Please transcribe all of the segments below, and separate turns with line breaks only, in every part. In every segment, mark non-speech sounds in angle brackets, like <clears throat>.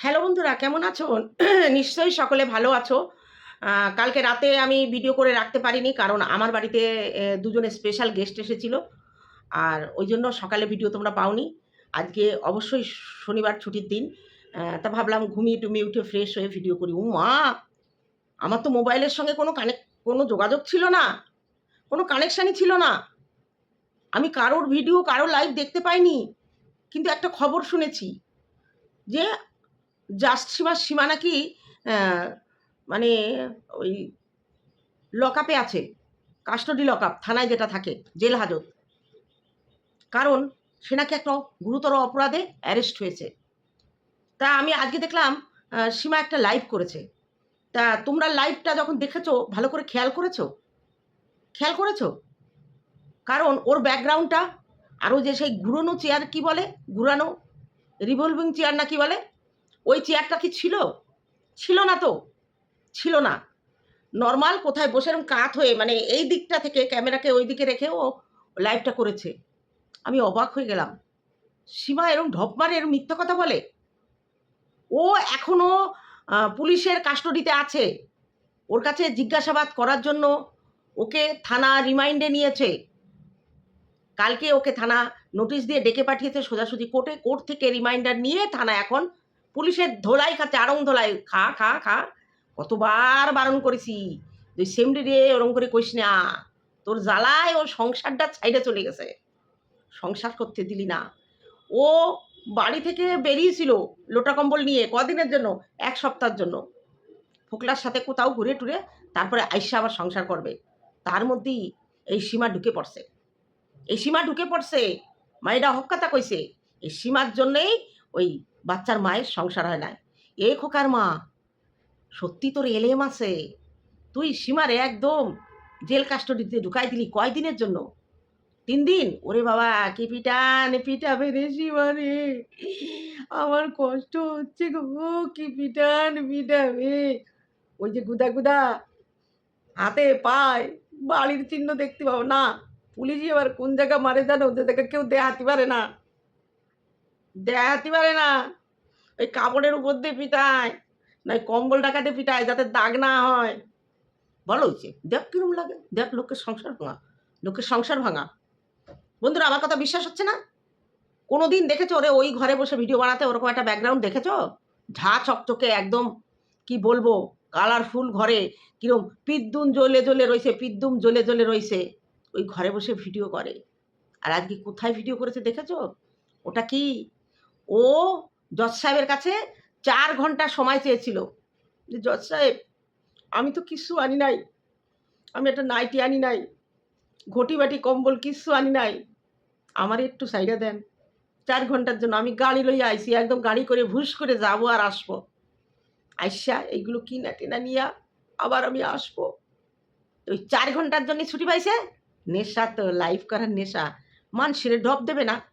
Hello বন্ধুরা, কেমন আছো? <clears throat> নিশ্চয়ই সকলে ভালো আছো। কালকে রাতে আমি ভিডিও করে রাখতে পারিনি, কারণ আমার বাড়িতে দুজনে স্পেশাল গেস্ট এসেছিল। আর ওই জন্য সকালে ভিডিও তোমরা পাওনি। আজকে অবশ্যই শনিবার ছুটির দিন। তা ভাবলাম ঘুমিয়ে টুমিয়ে উঠে ফ্রেশ হয়ে ভিডিও করি। ও মা, আমার তো মোবাইলের সঙ্গে কোনো কানেক্ট কোনো যোগাযোগ ছিল না। কোনো কানেকশানই ছিল না। আমি কারোর ভিডিও কারোর লাইভ দেখতে পাইনি। কিন্তু একটা খবর শুনেছি যে জাস্ট সীমা সীমা নাকি মানে ওই লকআপে আছে। কাস্টডি লকআপ, থানায় যেটা থাকে, জেল হাজত। কারণ সে নাকি একটা গুরুতর অপরাধে অ্যারেস্ট হয়েছে। তা আমি আজকে দেখলাম সীমা একটা লাইভ করেছে। তা তোমরা লাইভটা যখন দেখেছ, ভালো করে খেয়াল করেছ? খেয়াল করেছ? কারণ ওর ব্যাকগ্রাউন্ডটা আরও যে সেই ঘুরোনো চেয়ার কি বলে? ঘুরানো রিভলভিং চেয়ার না কি বলে? ওই চেয়ারটা কি ছিল? ছিল না তো? ছিল না। নর্মাল কোথায় বসে এরকম কাত হয়ে মানে এই দিকটা থেকে ক্যামেরাকে ওই দিকে রেখে ও লাইভটা করেছে। আমি অবাক হয়ে গেলাম। সীমা এরকম ঢপ মারে এরকম মিথ্যা কথা বলে? ও এখনও পুলিশের কাস্টডিতে আছে। ওর কাছে জিজ্ঞাসাবাদ করার জন্য ওকে থানা রিমাইন্ডে নিয়েছে। কালকে ওকে থানা নোটিশ দিয়ে ডেকে পাঠিয়েছে সোজাসুজি কোর্টে কোর্ট থেকে রিমাইন্ডার নিয়ে থানা এখন পুলিশের ধোলাই খাচ্ছে আড়ং ধোলাই, খা খা খা। কতবার বারণ করেছি। তুই সেমডি রে, ওরম করে কইস না। তোর জ্বালায় ও সংসারটা ছাইডে চলে গেছে। সংসার করতে দিলি না। ও বাড়ি থেকে বেরিয়েছিল লোটা কম্বল নিয়ে কদিনের জন্য? এক সপ্তাহের জন্য। ফোকলার সাথে কোথাও ঘুরে টুরে তারপরে আইসা আবার সংসার করবে। তার মধ্যেই এই সীমা ঢুকে পড়ছে। এই সীমা ঢুকে পড়ছে। মায়েরা হক কথা কইছে। এই সীমার জন্যেই ওই বাচ্চার মায়ের সংসার হয় না। এ খোকার মা, সত্যি তোর এলেম আছে। তুই সীমারে একদম জেল কাস্টডিতে ঢুকাই দিলি কয় দিনের জন্য? তিন দিন? ওরে বাবা, কি পিটান পিটাবে রে সীমা রে আমার কষ্ট হচ্ছে গো, কি পিটান পিটাবে? ওই যে গুদা গুদা, হাতে পায় বাড়ির চিহ্ন দেখতে পাবো না। পুলিশই আবার কোন জায়গা মারে জানো? যে জায়গা কেউ দেখাতে পারে না। দেখাতে পারে না। ওই কাপড়ের উপর দিয়ে পিটায় নয় কম্বল ডাকাতে পিটায় যাতে দাগ না হয়। বলো হয়েছে। দেখ কিরম লাগে। দেখ লোকের সংসার ভাঙা। লোকের সংসার ভাঙা। বন্ধুরা, আমার কথা বিশ্বাস হচ্ছে না? কোনো দিন দেখেছ ওরে ওই ঘরে বসে ভিডিও বানাতে? ওরকম একটা ব্যাকগ্রাউন্ড দেখেছ? ঝা চকচকে একদম, কি বলব কালারফুল ঘরে। কিরম পিদ্দুম জ্বলে জ্বলে রয়েছে, পিদ্দুম জ্বলে জ্বলে রয়েছে। ওই ঘরে বসে ভিডিও করে। আর আজকে কোথায় ভিডিও করেছে দেখেছ? ওটা কি? ও জজ সাহেবের কাছে চার ঘণ্টা সময় চেয়েছিল। যে জজ সাহেব, আমি তো কিচ্ছু আনি নাই। আমি একটা নাইটি আনি নাই। ঘটি বাটি কম্বল কিচ্ছু আনি নাই। আমার একটু সাইডে দেন। চার ঘণ্টার জন্য আমি গাড়ি লইয়া আইসি একদম গাড়ি করে ভুস করে যাব আর আসব। আইসা এইগুলো কিনা টিনা নিয়া আবার আমি আসব। ওই চার ঘণ্টার জন্য ছুটি পাইছে? নেশা তো লাইফ করার নেশা। মান সেরে ডব দেবে না।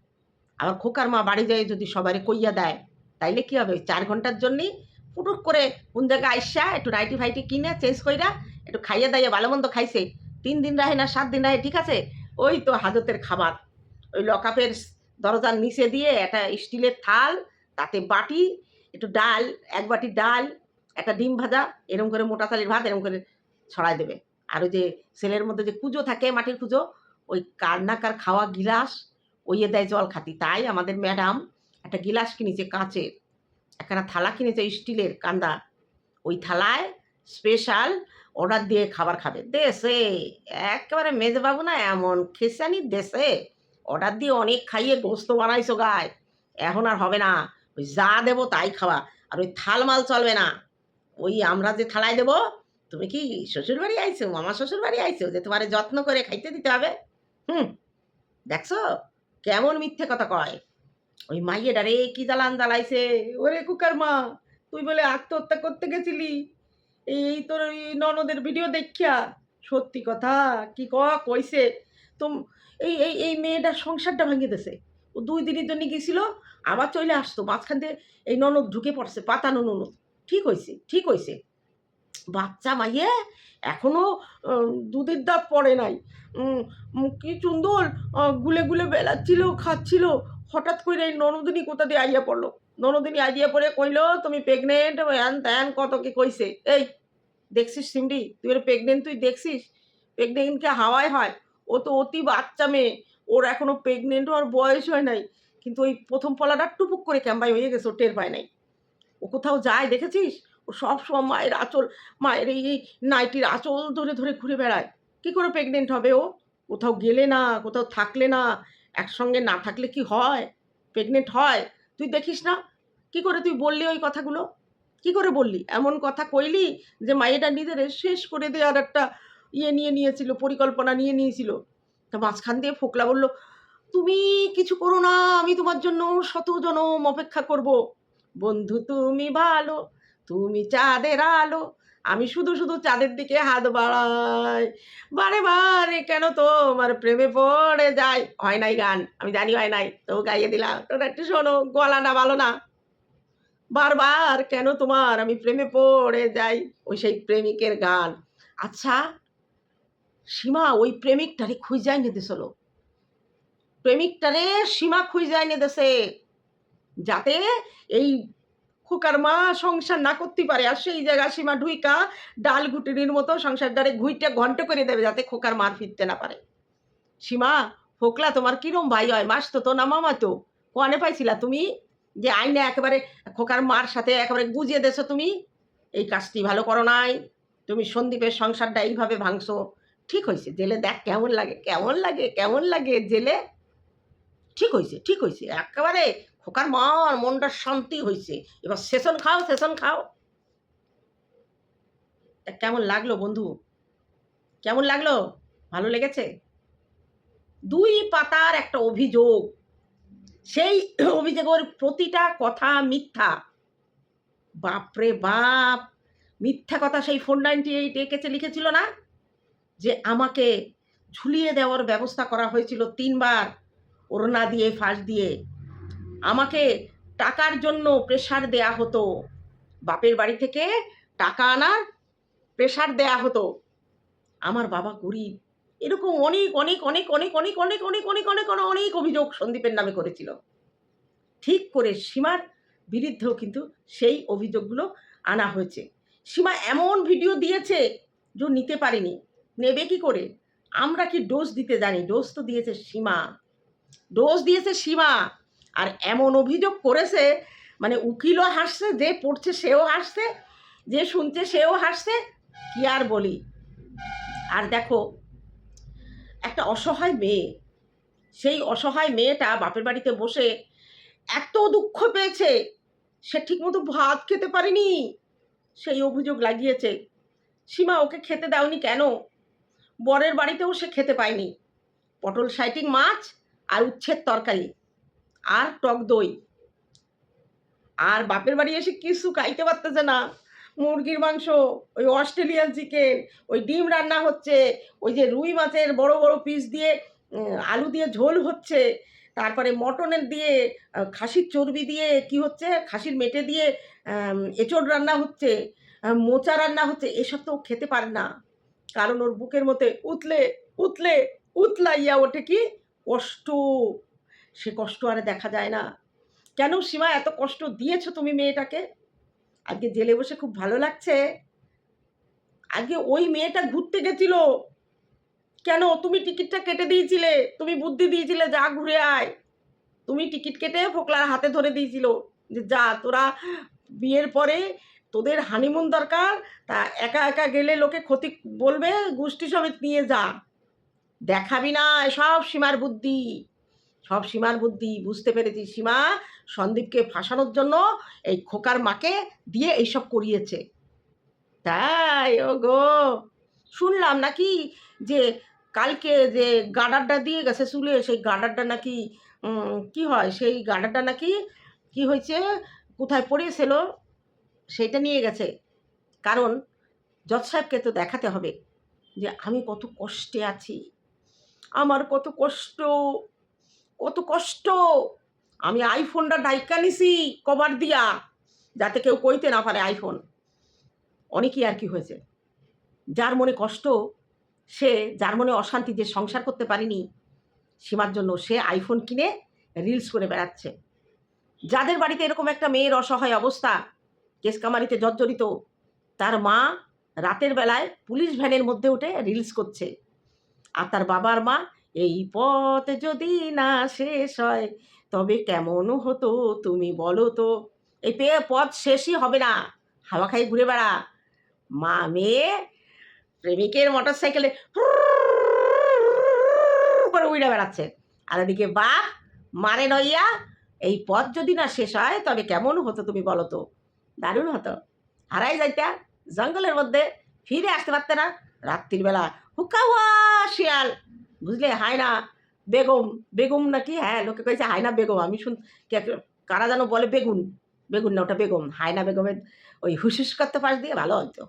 আবার খোকার মা বাড়ি যায় যদি সবারে কইয়া দেয়, তাইলে কি হবে? চার ঘণ্টার জন্যই ফুটুক করে কোন জায়গায় আইসা একটু রাইটি ফাইটি কিনে চেঞ্জ কইরা একটু খাইয়া দাইয়া ভালো মন্দ খাইছে। তিন দিন রাহে না, সাত দিন রাহে ঠিক আছে? ওই তো হাজতের খাবার। ওই লকআপের দরজার নিচে দিয়ে একটা স্টিলের থাল, তাতে বাটি, একটু ডাল, এক বাটি ডাল, একটা ডিম ভাজা, এরম করে মোটা চালের ভাত, এরম করে ছড়াই দেবে। আর ওই যে সেলের মধ্যে যে কুজো থাকে, মাটির কুজো, ওই কার না কার খাওয়া গিলাস ওইয়ে দেয় জল খাতি। তাই আমাদের ম্যাডাম একটা গিলাস কিনেছে কাঁচের। একখানা থালা কিনেছে স্টিলের কান্দা। ওই থালায় স্পেশাল অর্ডার দিয়ে খাবার খাবে। দেশে, একেবারে মেজবাবু না এমন খেসানি দেশে। অর্ডার দিয়ে অনেক খাইয়ে গোস্ত বানাইছো গায়। এখন আর হবে না। ওই যা দেবো তাই খাওয়া আর ওই থাল মাল চলবে না। ওই আমরা যে থালায় দেবো, তুমি কি শ্বশুর বাড়ি আইছো? মামা শ্বশুর বাড়ি আইছো যে তোমার যত্ন করে খাইতে দিতে হবে? হুম, দেখছ? কেমন মিথ্যে কথা কয়? ওই মাইয়েটা রে কি জ্বালান জ্বালাইছে? ওরে কুকার মা, তুই বলে আত্মহত্যা করতে গেছিলি? এই তোর ওই ননদের ভিডিও দেখিয়া? সত্যি কথা? কি ক, কইছে? তো এই এই এই মেয়েটার সংসারটা ভেঙে দিছে। ও দুই দিনের জন্য গেছিল, আবার চলে আসতো। মাঝখান দিয়ে এই ননদ ঢুকে পড়ছে পাতানো ননদ ঠিক হয়েছে ঠিক হয়েছে বাচ্চা মাইয়ে এখনও আহ, দুধের দাঁত পড়ে নাই। কি সুন্দর গুলে গুলে বেলাচ্ছিল খাচ্ছিল। হঠাৎ করে এই ননদিনী কোথা দিয়ে আইয়া পড়ল? ননদিনী আইয়া পড়ে কইলো তুমি প্রেগনেন্ট হ্যান ত্যান কত কি কইছে? এই দেখছিস সিমডি? তুই ওর প্রেগনেন্ট তুই দেখছিস? প্রেগনেন্টকে হাওয়ায় হয়? ও তো অতি বাচ্চা মেয়ে। ওর এখনও প্রেগনেন্ট হওয়ার বয়স হয় নাই। কিন্তু ওই প্রথম পলাটা টুপুক করে ক্যাম্বাই হয়ে গেছে ও টের পায় নাই। ও কোথাও যায় দেখেছিস? সব সময় মায়ের আঁচল, মায়ের এই নাইটির আঁচল ধরে ধরে ঘুরে বেড়ায়। কী করে প্রেগনেন্ট হবে ও? কোথাও গেলে না, কোথাও থাকলে না, একসঙ্গে না থাকলে কি হয়? প্রেগনেন্ট হয়? তুই দেখিস না? কি করে তুই বললি ওই কথাগুলো? কি করে বললি? এমন কথা কইলি যে মায়েরা নিজের শেষ করে দেওয়ার একটা ইয়ে নিয়ে নিয়েছিল, পরিকল্পনা নিয়ে নিয়েছিল। তা মাঝখান দিয়ে ফোকলা বলল, তুমি কিছু করো না, আমি তোমার জন্য শত জনম অপেক্ষা করব। বন্ধু, তুমি ভালো তুমি চাঁদের আলো, আমি শুধু শুধু চাঁদের দিকে হাত বাড়াই। বারে বারে কেন তোমার প্রেমে পড়ে যাই হয় নাই গান, আমি জানি হয় নাই তো গাইয়ে দিলাম। তোরা একটু শোনো গলা না ভালো না? বারবার কেন তোমার আমি প্রেমে পড়ে যাই? ওই সেই প্রেমিকের গান। আচ্ছা সীমা ওই প্রেমিকটারে খুঁজাই নিতে চলো প্রেমিকটারে সীমা খুঁজাই দেশে যাতে এই খোকার মা সংসার না করতে পারে। আর সেই জায়গা সীমা ঢুইকা ডাল গুটিনির মতো সংসার দ্বারে ঘুইটা ঘন্ট করে দেবে যাতে খোকার মার ফিরতে না পারে। সীমা, ফোকলা, তোমার কিরম ভাই হয় মাস তো তো না মামা তো। কনে পাইছিলা তুমি? যে আইনে একেবারে খোকার মার সাথে একেবারে গুজিয়ে দেছো তুমি? এই কাজটি ভালো করো নাই। তুমি সন্দীপের সংসারটা এইভাবে ভাঙছো। ঠিক হয়েছে জেলে দেখ কেমন লাগে কেমন লাগে কেমন লাগে জেলে? ঠিক হয়েছে ঠিক হয়েছে একেবারে খোকার মার, মনটা শান্তি হয়েছে এবার সেশন খাও সেশন খাও। তা কেমন লাগল বন্ধু? কেমন লাগল? ভালো লেগেছে? দুই পাতার একটা অভিযোগ। সেই অভিযোগের প্রতিটা কথা মিথ্যা। বাপরে বাপ! মিথ্যা কথা সেই ফোর নাইনটি এইট এঁকেছে লিখেছিল না? যে আমাকে ঝুলিয়ে দেওয়ার ব্যবস্থা করা হয়েছিল তিনবার, ওড়না দিয়ে, ফাঁস দিয়ে। আমাকে টাকার জন্য প্রেশার দেয়া হতো বাপের বাড়ি থেকে টাকা আনার প্রেশার দেয়া হতো আমার বাবা গরিব এরকম অনেক অনেক অনেক অনেক অনেক অনেক অনেক অনেক অনেক অনেক অনেক অভিযোগ সন্দীপের নামে করেছিল ঠিক করে সীমার বিরুদ্ধেও কিন্তু সেই অভিযোগগুলো আনা হয়েছে সীমা এমন ভিডিও দিয়েছে যে নিতে পারেনি নেবে কি করে আমরা কি ডোজ দিতে জানি ডোজ তো দিয়েছে সীমা ডোজ দিয়েছে সীমা আর এমন অভিযোগ করেছে মানে উকিলও হাসছে, যে পড়ছে সেও হাসছে, যে শুনছে সেও হাসছে, কি আর বলি? আর দেখো, একটা অসহায় মেয়ে, সেই অসহায় মেয়েটা বাপের বাড়িতে বসে এত দুঃখ পেয়েছে, সে ঠিকমতো ভাত খেতে পারেনি, সেই অভিযোগ লাগিয়েছে। সীমা, ওকে খেতে দাওনি কেন? বরের বাড়িতেও সে খেতে পায়নি। পটল সাইটিং মাছ আর উচ্ছের তরকারি। আর টক দই। আর বাপের বাড়ি এসে কিছু খাইতে পারতেছে না। মুরগির মাংস, ওই অস্ট্রেলিয়ান চিকেন, ওই ডিম রান্না হচ্ছে, ওই যে রুই মাছের বড় বড় পিস দিয়ে আলু দিয়ে ঝোল হচ্ছে, তারপরে মটনের দিয়ে খাসির চর্বি দিয়ে কি হচ্ছে, খাসির মেটে দিয়ে এঁচোড় রান্না হচ্ছে মোচা রান্না হচ্ছে, এসব তো খেতে পারে না। কারণ ওর বুকের মধ্যে উতলে উতলে, উতলাইয়া ওঠে কি? কষ্ট। সে কষ্ট আর দেখা যায় না। কেন সীমা, এত কষ্ট দিয়েছ তুমি মেয়েটাকে? আজকে জেলে বসে খুব ভালো লাগছে। আজকে ওই মেয়েটা ঘুরতে গেছিল। কেন? তুমি টিকিটটা কেটে দিয়েছিলে। তুমি বুদ্ধি দিয়েছিলে, যা ঘুরে আয়। তুমি টিকিট কেটে ফোকলার হাতে ধরে দিয়েছিল যে, যা, তোরা বিয়ের পরে তোদের হানিমুন দরকার। তা একা একা গেলে লোকে ক্ষতি বলবে, গোষ্ঠী সমেত নিয়ে যা। দেখাবি না সব সীমার বুদ্ধি। সব সীমার বুদ্ধি বুঝতে পেরেছি। সীমা সন্দীপকে ফাঁসানোর জন্য এই খোকার মাকে দিয়ে এইসব করিয়েছে। তাই ও গো শুনলাম নাকি যে কালকে যে গার্ডারটা দিয়ে গেছে চুলে, সেই গার্ডারটা নাকি কি হয়? সেই গার্ডারটা নাকি কি হয়েছে? কোথায় পড়েছিল? সেইটা নিয়ে গেছে। কারণ জজ সাহেবকে তো দেখাতে হবে যে আমি কত কষ্টে আছি। আমার কত কষ্ট। কত কষ্ট। আমি আইফোনটা ডাইকা নিছি কভার দিয়া, যাতে কেউ কইতে না পারে আইফোন অনেকই আর কি হয়েছে। যার মনে কষ্ট, সে, যার মনে অশান্তি যে সংসার করতে পারেনি, সীমার জন্য সে আইফোন কিনে রিলস করে বেড়াচ্ছে। যাদের বাড়িতে এরকম একটা মেয়ের অসহায় অবস্থা, কেস কামারিতে জর্জরিত, তার মা রাতের বেলায় পুলিশ ভ্যানের মধ্যে উঠে রিলস করছে। আর তার বাবার মা এই পথ যদি না শেষ হয়, তবে কেমন হতো তুমি বলো তো? এই পেয়ে পথ শেষই হবে না। হাওয়া খাই ঘুরে বেড়া। মা, মেয়ে, প্রেমিকের মোটর সাইকেলে করে উড়ে বেড়াচ্ছে। আর এদিকে বাপ মারে নইয়া, এই পথ যদি না শেষ হয়, তবে কেমন হতো তুমি বলো তো? দারুণ হতো। হারাই যাইতা, জঙ্গলের মধ্যে ফিরে আসতে পারতে না। রাত্রির বেলা হুকা হুয়া শিয়াল। বুঝলে? হায়না বেগম বেগম নাকি? হ্যাঁ লোকে কয়েছে হায়না বেগম। আমি শুন কারা যেন বলে বেগুন? বেগুন না, ওটা বেগম। হায়না বেগমের ওই হুসুস করতে পাশ দিয়ে ভালো হতো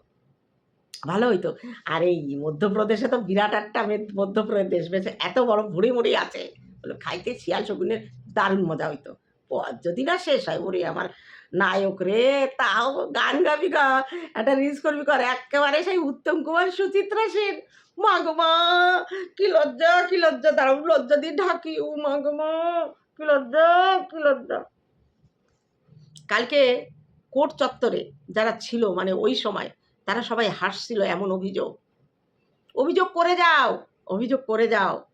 ভালো হইতো। আর এই মধ্যপ্রদেশে তো বিরাট একটা মধ্যপ্রদেশ। বেশ এত বড় ভুড়ি মুড়ি আছে। খাইতে শিয়াল শগুনের দারুণ মজা হইতো। যদি না শেষ হয়, ওরে আমার নায়ক রে তাও গান গাবি গা। একটা রিলস করবি কর, একেবারে সেই উত্তম কুমার সুচিত্রা সেন। মাগমা কি লজ্জা কি লজ্জা, দারুণ লজ্জা দিয়ে ঢাকি। ও মাগমা কি লজ্জা কি লজ্জা। কালকে কোর্ট চত্বরে যারা ছিল মানে ওই সময়, তারা সবাই হাসছিল এমন অভিযোগ। অভিযোগ করে যাও, অভিযোগ করে যাও।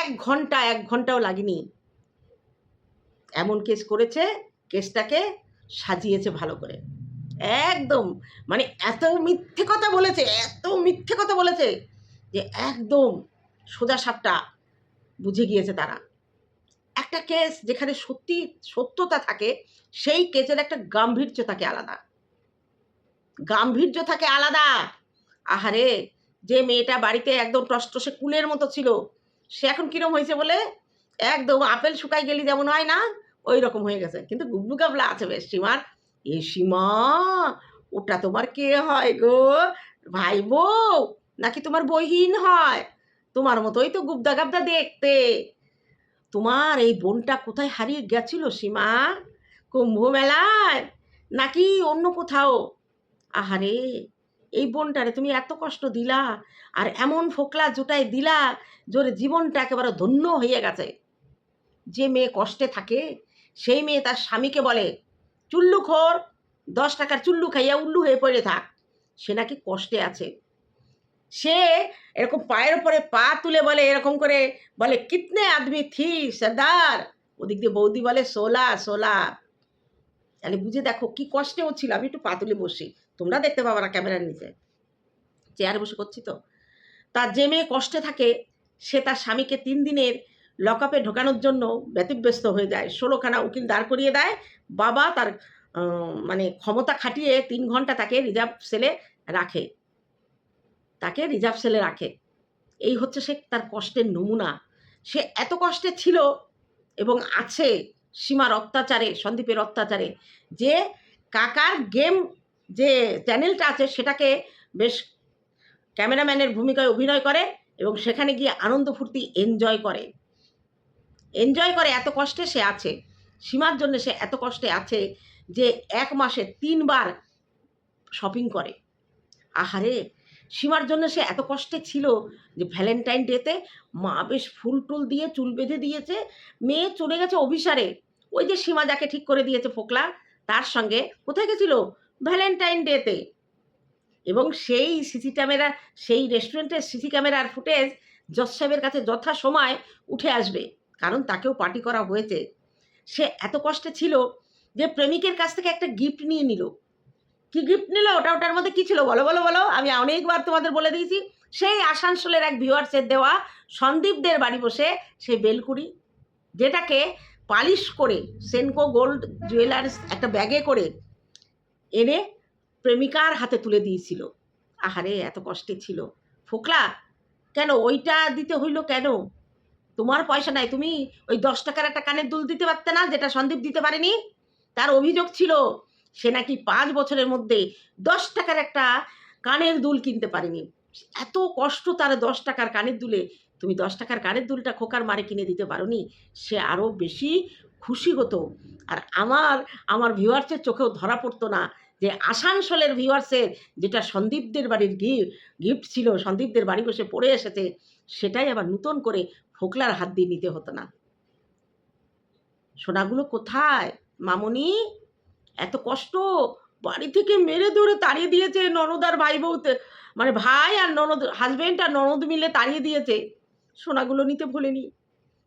এক ঘণ্টা, এক ঘন্টাও লাগেনি। এমন কেস করেছে কেসটাকে সাজিয়েছে ভালো করে। একদম মানে এত মিথ্যে কথা বলেছে, এত মিথ্যে কথা বলেছে যে একদম সোজা সাপটা বুঝে গিয়েছে তারা। একটা কেস যেখানে সত্যি সত্যতা থাকে, সেই কেসের একটা গাম্ভীর্য থাকে আলাদা। গাম্ভীর্য থাকে আলাদা। আহারে, যে মেয়েটা বাড়িতে একদম টসটসে কুলের মতো ছিল, সে এখন কিরম হয়েছে বলে? একদম আপেল শুকাই গেলি যেমন হয় না? ওই রকম হয়ে গেছে। কিন্তু গুবলু গাবলা আছে বেশ, সীমার। এ সীমা, ওটা তোমার কে হয় গো? ভাই বউ নাকি তোমার বহিন হয়? তোমার মতোই তো গুবদা গাবদা দেখতে। তোমার এই বোনটা কোথায় হারিয়ে গেছিল সীমা? কুম্ভ মেলায়? নাকি অন্য কোথাও? আহারে, এই বোনটারে তুমি এত কষ্ট দিলা আর এমন ফোকলা জোটায় দিলা, জোরে জীবনটা একেবারে ধন্য হয়ে গেছে। যে মেয়ে কষ্টে থাকে সেই মেয়ে তার স্বামীকে বলে, চুল্লু খোর, দশ টাকার চুল্লু খাইয়া উল্লু হয়ে পড়ে থাক, সে নাকি কষ্টে আছে। সে এরকম পায়ের উপরে পা তুলে বলে, এরকম করে বলে, কিতনে আদমি থি সর্দার? ওদিক দিয়ে বৌদি বলে, সোলা সোলা। তাহলে বুঝে দেখো কি কষ্টে ছিল। আমি একটু পা তুলে বসি। তোমরা দেখতে পাবা না ক্যামেরার নিচে। চেয়ারে বসে করছি তো। তার যে মেয়ে কষ্টে থাকে, সে তার স্বামীকে তিন দিনের লকআপে ঢোকানোর জন্য ব্যতিব্যস্ত হয়ে যায়। ষোলোখানা উকিল দাঁড় করিয়ে দেয়। বাবা তার মানে ক্ষমতা খাটিয়ে তিন ঘণ্টা তাকে রিজার্ভ সেলে রাখে। তাকে রিজার্ভ সেলে রাখে। এই হচ্ছে সে তার কষ্টের নমুনা। সে এত কষ্টে ছিল এবং আছে সীমার অত্যাচারে, সন্দীপের অত্যাচারে যে কাকার গেম যে চ্যানেলটা আছে সেটাকে বেশ ক্যামেরাম্যানের ভূমিকায় অভিনয় করে এবং সেখানে গিয়ে আনন্দ ফুর্তি এনজয় করে। এনজয় করে এত কষ্টে সে আছে। সীমার জন্য সে এত কষ্টে আছে যে এক মাসে তিনবার শপিং করে। আহারে! সীমার জন্য সে এত কষ্টে ছিল যে ভ্যালেন্টাইন ডেতে মা বেশ ফুল টুল দিয়ে, চুল বেঁধে দিয়েছে। মেয়ে চলে গেছে অভিসারে। ওই যে সীমা যাকে ঠিক করে দিয়েছে ফোকলা, তার সঙ্গে কোথায় গেছিল? ভ্যালেন্টাইন ডেতে এবং সেই সিসি ক্যামেরা সেই রেস্টুরেন্টের সিসি ক্যামেরার ফুটেজ জজ সাহেবের কাছে যথা সময় উঠে আসবে। কারণ তাকেও পার্টি করা হয়েছে। সে এত কষ্টে ছিল যে প্রেমিকের কাছ থেকে একটা গিফট নিয়ে নিল। কি গিফট নিল? ওটা, ওটার মধ্যে কী ছিল? বলো বলো বলো। আমি অনেকবার তোমাদের বলে দিয়েছি। সেই আসানসোলের এক ভিউয়ার্সের দেওয়া সন্দীপদের বাড়ি বসে সে বেলকুড়ি, যেটাকে পালিশ করে সেনকো গোল্ড জুয়েলার্স একটা ব্যাগে করে এনে প্রেমিকার হাতে তুলে দিয়েছিল। আহারে, এত কষ্টে ছিল। ফোকলা, কেন? ওইটা দিতে হইল কেন? তোমার পয়সা নাই, তুমি ওই দশ টাকার একটা কানের দুল দিতে পারতে না, যেটা সন্দীপ দিতে পারেনি? তার অভিযোগ ছিল, সে নাকি পাঁচ বছরের মধ্যে দশ টাকার একটা কানের দুল কিনতে পারেনি। এত কষ্ট তার দশ টাকার কানের দুলে। তুমি দশ টাকার কানের দুলটা খোকার মারে কিনে দিতে পারোনি? সে আরও বেশি খুশি হতো। আর আমার আমার ভিউয়ার্সের চোখেও ধরা পড়তো না যে আসানসোলের ভিউয়ার্সের যেটা সন্দীপদের বাড়ির গিফট গিফট ছিল, সন্দীপদের বাড়ি বসে পড়ে এসেছে, সেটাই আবার নতুন করে ফোকলার হাত দিয়ে নিতে হতো না। সোনাগুলো কোথায়? মামনি, এত কষ্ট? বাড়ি থেকে মেরে ধরে তাড়িয়ে দিয়েছে ননদার ভাই বউতে মানে ভাই আর ননদ হাজবেন্ড আর ননদ মিলে তাড়িয়ে দিয়েছে। সোনাগুলো নিতে ভোলেনি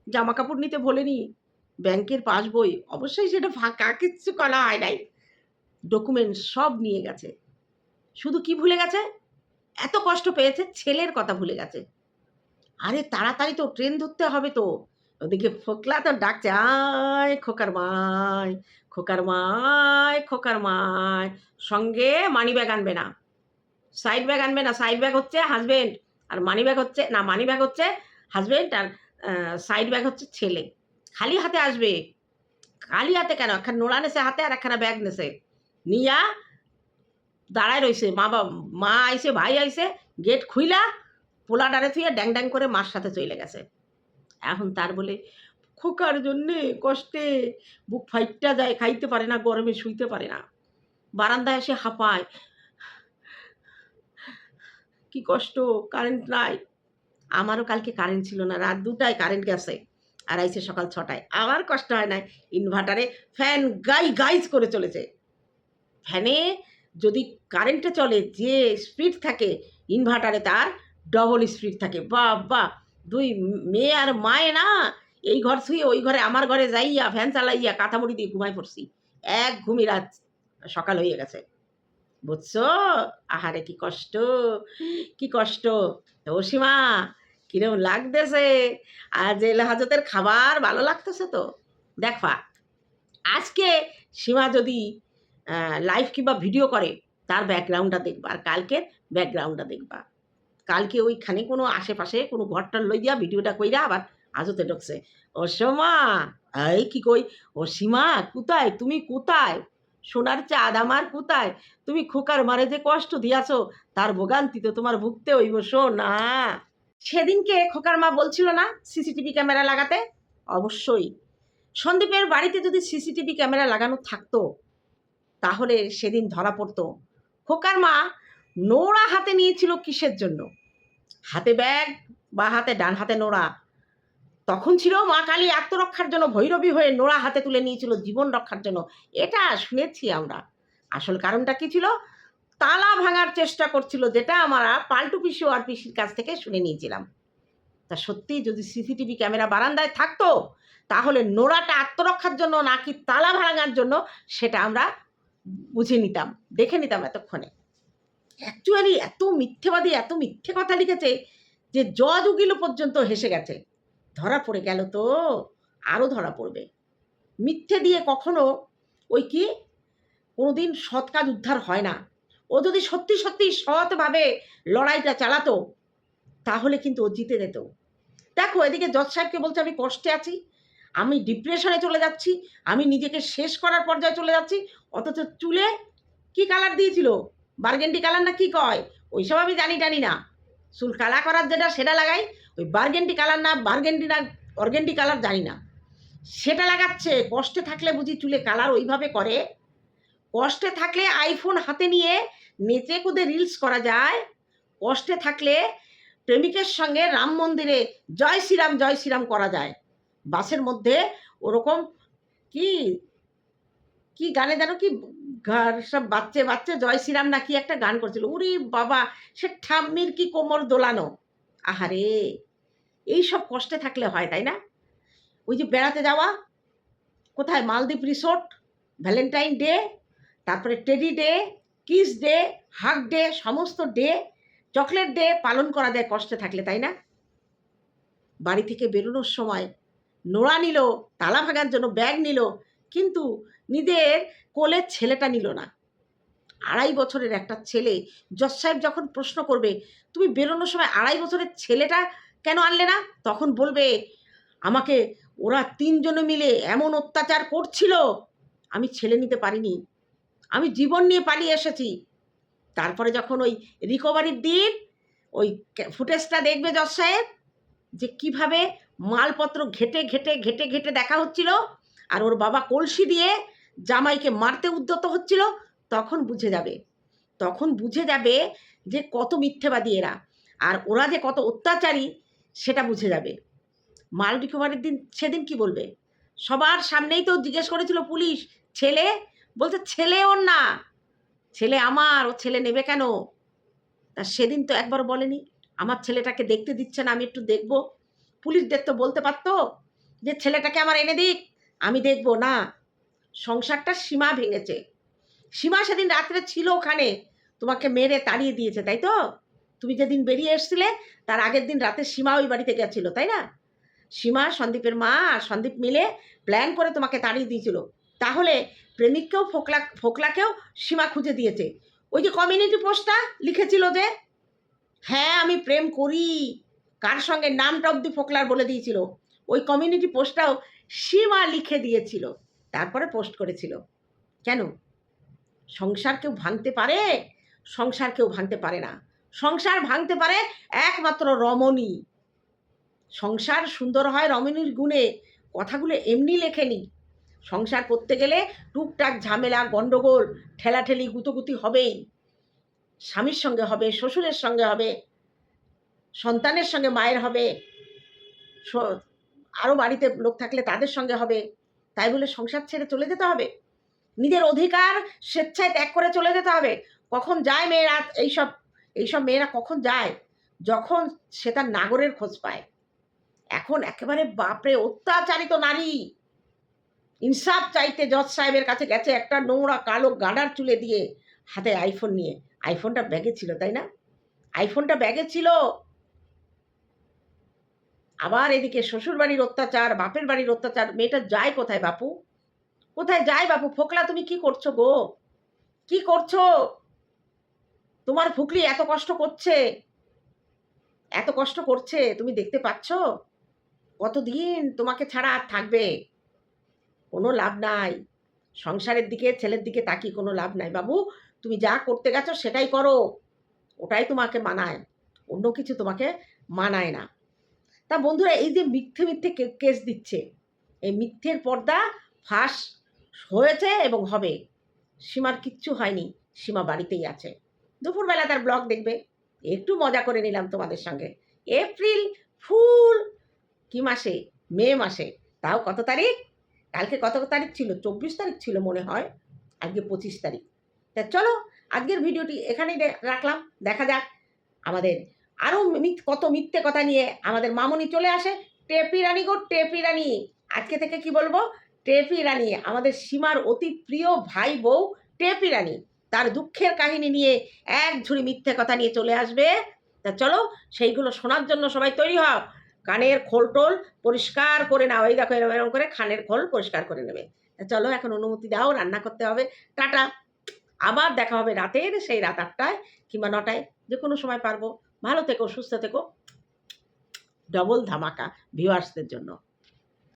জামা কাপড় নিতে ভোলেনি, ব্যাংকের পাসবই। অবশ্যই সেটা ফাঁকা, কিচ্ছু করা হয় নাই। ডকুমেন্টস সব নিয়ে গেছে। শুধু কি ভুলে গেছে? এত কষ্ট পেয়েছে, ছেলের কথা ভুলে গেছে। আরে তাড়াতাড়ি তো, ট্রেন ধরতে হবে তো। ওদিকে ফোকলা তো ডাকছে, আয় খোকার মায় খোকার মায় খোকার মায়। সঙ্গে মানি ব্যাগ আনবে না। সাইড ব্যাগ আনবে না সাইড ব্যাগ হচ্ছে হাজবেন্ড আর মানি ব্যাগ হচ্ছে, না মানি ব্যাগ হচ্ছে হাজবেন্ড আর সাইড ব্যাগ হচ্ছে ছেলে। খালি হাতে আসবে। খালি হাতে কেন? একখান নোড়া নেছে হাতে আর একখানা ব্যাগ নেছে। নিয়া দাঁড়ায় রইছে, মা বাবা, মা আইছে, ভাই আইছে গেট খুইলা পোলা ডারে থুইয়া ড্যাং ড্যাং করে মার সাথে চলে গেছে। এখন তার বলে, খোকার জন্যে কষ্টে বুক ফাইটটা যায়, খাইতে পারে না, গরমে শুইতে পারে না। বারান্দায় এসে হাঁপায়। কি কষ্ট, কারেন্ট নাই। আমারও কালকে কারেন্ট ছিল না, রাত দুটায় কারেন্ট গেছে, আর আইসে সকাল ছটায়। আমার কষ্ট হয় না, ইনভার্টারে ফ্যান গাই গাইজ করে চলেছে। ফ্যানে যদি কারেন্টে চলে, যে স্পিড থাকে, ইনভার্টারে তার ডবল স্পিড থাকে। বা বা দুই মেয়ে আর মায়ে না, এই ঘর শুয়ে ওই ঘরে আমার ঘরে যাইয়া ফ্যান চালাইয়া কাঁথামুড়ি দিয়ে ঘুমাই পড়ছি। এক ঘুমি রাত সকাল হয়ে গেছে। বুঝছ? আহারে, কি কষ্ট কি কষ্ট। তো সীমা কিরম লাগতেছে? আর জেল হাজতের খাবার ভালো লাগতেছে তো? দেখবা আজকে সীমা যদি লাইভ কিংবা ভিডিও করে, তার ব্যাকগ্রাউন্ডটা দেখবা। আর কালকের ব্যাকগ্রাউন্ডটা দেখবা। কালকে ওইখানে কোনো আশেপাশে কোনো ঘরটার লই দিয়া ভিডিওটা কইরা আবার আজতে ঢুকছে। ও সোমা, এই কি কই? ও সীমা, কোথায়? তুমি কোথায়? সোনার চাঁদ আমার কোথায়? তুমি খোকার মারে যে কষ্ট দিয়াছো, তার ভোগান্তি তো তোমার ভুগতে হইব না সেদিনকে খোকার মা বলছিল না সিসিটিভি ক্যামেরা লাগাতে? অবশ্যই। সন্দীপের বাড়িতে যদি সিসিটিভি ক্যামেরা লাগানো থাকতো, তাহলে সেদিন ধরা পড়তো। খোকার মা নোড়া হাতে নিয়েছিল কিসের জন্য? হাতে ব্যাগ বা হাতে ডান হাতে নোড়া তখন ছিল মা কালী আত্মরক্ষার জন্য ভৈরবী হয়ে নোড়া হাতে তুলে নিয়েছিল জীবন রক্ষার জন্য। এটা শুনেছি আমরা। আসল কারণটা কি ছিল? তালা ভাঙার চেষ্টা করছিল, যেটা আমরা পাল্টু পিসি আর পিসির কাছ থেকে শুনে নিয়েছিলাম। তা সত্যি যদি সিসিটিভি ক্যামেরা বারান্দায় থাকতো, তাহলে নোড়াটা আত্মরক্ষার জন্য নাকি তালা ভাঙার জন্য সেটা আমরা বুঝে নিতাম, দেখে নিতাম এতক্ষণে। অ্যাকচুয়ালি এত মিথ্যেবাদী, এত মিথ্যে কথা লিখেছে যে জজ উকিল পর্যন্ত হেসে গেছে। ধরা পড়ে গেল তো আরও ধরা পড়বে। মিথ্যে দিয়ে কখনো ওই কি, কোনোদিন সৎ কাজ উদ্ধার হয় না। ও যদি সত্যি সত্যি সৎভাবে লড়াইটা চালাতো, তাহলে কিন্তু ও জিতে যেত। দেখো, এদিকে জজ সাহেবকে বলছে, আমি কষ্টে আছি, আমি ডিপ্রেশনে চলে যাচ্ছি, আমি নিজেকে শেষ করার পর্যায়ে চলে যাচ্ছি, অথচ চুলে কি কালার দিয়েছিল? বার্গেন্ডি কালার না কি কয়? ওইসব আমি জানি জানি না। চুল কালা করার যেটা সেটা লাগাই, ওই বার্গেন্ডি কালার না বার্গেন্ডি না অর্গেন্ডি কালার জানি না। সেটা লাগাচ্ছে, কষ্টে থাকলে বুঝি চুলে কালার ওইভাবে করে। কষ্টে থাকলে আইফোন হাতে নিয়ে নেচে কুদে রিলস করা যায়। কষ্টে থাকলে প্রেমিকের সঙ্গে রাম মন্দিরে জয় শ্রীরাম জয় শ্রীরাম করা যায়। বাসের মধ্যে ওরকম কি কি গানে যেন কি গা- সব বাচ্চে বাচ্চে জয় শ্রীরাম না কি একটা গান করছিল। উরি বাবা, সে ঠাম্মির কি কোমর দোলানো? আহারে, এই সব কষ্টে থাকলে হয়, তাই না? ওই যে বেড়াতে যাওয়া, কোথায়? মালদ্বীপ রিসোর্ট ভ্যালেন্টাইন ডে তারপরে teddy day kiss day hug day সমস্ত ডে চকলেট ডে পালন করা যায় কষ্টে থাকলে, তাই না? বাড়ি থেকে বেরোনোর সময় নোড়া নিল, তালা ভাঙার জন্য ব্যাগ নিল, কিন্তু নিজের কোলের ছেলেটা নিল না। আড়াই বছরের একটা ছেলে, জজ সাহেব যখন প্রশ্ন করবে, তুমি বেরোনোর সময় আড়াই বছরের ছেলেটা কেন আনলে না? তখন বলবে, আমাকে ওরা তিনজনে মিলে এমন অত্যাচার করছিল, আমি ছেলে নিতে পারিনি। আমি জীবন নিয়ে পালিয়ে এসেছি। তারপরে যখন ওই রিকভারির দিন, ওই ফুটেজটা দেখবে জজ সাহেব, যে কীভাবে মালপত্র ঘেটে ঘেটে ঘেটে ঘেটে দেখা হচ্ছিল, আর ওর বাবা কলসি দিয়ে জামাইকে মারতে উদ্যত হচ্ছিল, তখন বুঝে যাবে। তখন বুঝে যাবে যে কত মিথ্যেবাদী এরা। আর ওরা যে কত অত্যাচারী, সেটা বুঝে যাবে। মাল রিকভারির দিন, সেদিন কি বলবে? সবার সামনেই তো জিজ্ঞেস করেছিল পুলিশ, ছেলে? বলছে, ছেলে ওর না। ছেলে আমার, ও ছেলে নেবে কেন? তা সেদিন তো একবার বলেনি। আমার ছেলেটাকে দেখতে দিচ্ছে না, আমি একটু দেখব। পুলিশদের তো বলতে পারতো যে, ছেলেটাকে আমার এনে দিক, আমি দেখব, না। সংসারটা সীমা ভেঙেছে। সীমা সেদিন রাত্রে ছিল ওখানে, তোমাকে মেরে তাড়িয়ে দিয়েছে, তাই তো? তুমি যেদিন বেরিয়ে এসছিলে, তার আগের দিন রাতে সীমা ওই বাড়িতে গেছিল, তাই না? সীমা, সন্দীপের মা আর সন্দীপ মিলে প্ল্যান করে তোমাকে তাড়িয়ে দিয়েছিল। তাহলে প্রেমিককেও, ফোকলা, ফোকলাকেও সীমা খুঁজে দিয়েছে। ওই যে কমিউনিটি পোস্টটা লিখেছিল যে হ্যাঁ আমি প্রেম করি। কার সঙ্গে? নামটা অব্দি ফোকলার বলে দিয়েছিল। ওই কমিউনিটি পোস্টটাও সীমা লিখে দিয়েছিল। তারপরে পোস্ট করেছিল। কেন? সংসার কেউ ভাঙতে পারে? সংসার কেউ ভাঙতে পারে না। সংসার ভাঙতে পারে একমাত্র রমণী। সংসার সুন্দর হয় রমণীর গুণে। কথাগুলো এমনি লেখেনি। সংসার করতে গেলে টুকটাক ঝামেলা গণ্ডগোল ঠেলাঠেলি গুতোগুতি হবেই। স্বামীর সঙ্গে হবে, শ্বশুরের সঙ্গে হবে, সন্তানের সঙ্গে মায়ের হবে আরও বাড়িতে লোক থাকলে তাদের সঙ্গে হবে। তাই বলে সংসার ছেড়ে চলে যেতে হবে? নিজের অধিকার স্বেচ্ছায় ত্যাগ করে চলে যেতে হবে। কখন যায় মেয়েরা এইসব এইসব মেয়েরা কখন যায়? যখন সে তার নাগরের খোঁজ পায়। এখন একেবারে বাপরে অত্যাচারিত নারী। ইনসাফ চাইতে জজ সাহেবের কাছে গেছে একটা নোংরা কালো গাডার চুলে দিয়ে হাতে আইফোন নিয়ে। আইফোনটা ব্যাগে ছিল, তাই না? আইফোনটা ব্যাগে ছিল। আবার এদিকে শ্বশুর বাড়ির অত্যাচার, বাপের বাড়ির অত্যাচার, মেয়েটা যায় কোথায় বাপু? কোথায় যায় বাপু? ফোকলা, তুমি কি করছ গো? কি করছ? তোমার ফুকলি এত কষ্ট করছে। এত কষ্ট করছে, তুমি দেখতে পাচ্ছ? কতদিন তোমাকে ছাড়া আর থাকবে? কোনো লাভ নাই। সংসারের দিকে, ছেলের দিকে তাকিয়ে কোনো লাভ নাই। বাবু, তুমি যা করতে গেছো সেটাই করো। ওটাই তোমাকে মানায়। অন্য কিছু তোমাকে মানায় না। তা বন্ধুরা, এই যে মিথ্যে মিথ্যে কেস দিচ্ছে, এই মিথ্যের পর্দা ফাঁস হয়েছে এবং হবে। সীমার কিচ্ছু হয়নি, সীমা বাড়িতেই আছে। দুপুরবেলা তার ব্লগ দেখবে, একটু মজা করে নিলাম তোমাদের সঙ্গে। এপ্রিল ফুল কি মাসে? মে মাসে। তাও কত তারিখ? কালকে কত তারিখ ছিল? চব্বিশ তারিখ ছিল মনে হয়, আজকে পঁচিশ তারিখ। তা চলো, আজকের ভিডিওটি এখানেই রাখলাম। দেখা যাক আমাদের আরও কত মিথ্যে কথা নিয়ে আমাদের মামনি চলে আসে। টেপি রানী গো, টেপি রানী। আজকে থেকে কি বলব? টেপি রানী, আমাদের সীমার অতি প্রিয় ভাই বউ টেপি রানী। তার দুঃখের কাহিনী নিয়ে এক ঝুড়ি মিথ্যে কথা নিয়ে চলে আসবে। তা চলো, সেইগুলো শোনার জন্য সবাই তৈরি হও। কানের খোল টোল পরিষ্কার করে নাও। এই দেখো এরকম এরকম করে খানের খোল পরিষ্কার করে নেবে। চলো, এখন অনুমতি দাও, রান্না করতে হবে। টাটা। আবার দেখা হবে রাতের সেই রাত আটটায় কিংবা নটায় যে কোনো সময় পারব। ভালো থেকো সুস্থ থেকো। ডবল ধামাকা ভিউয়ার্সদের জন্য।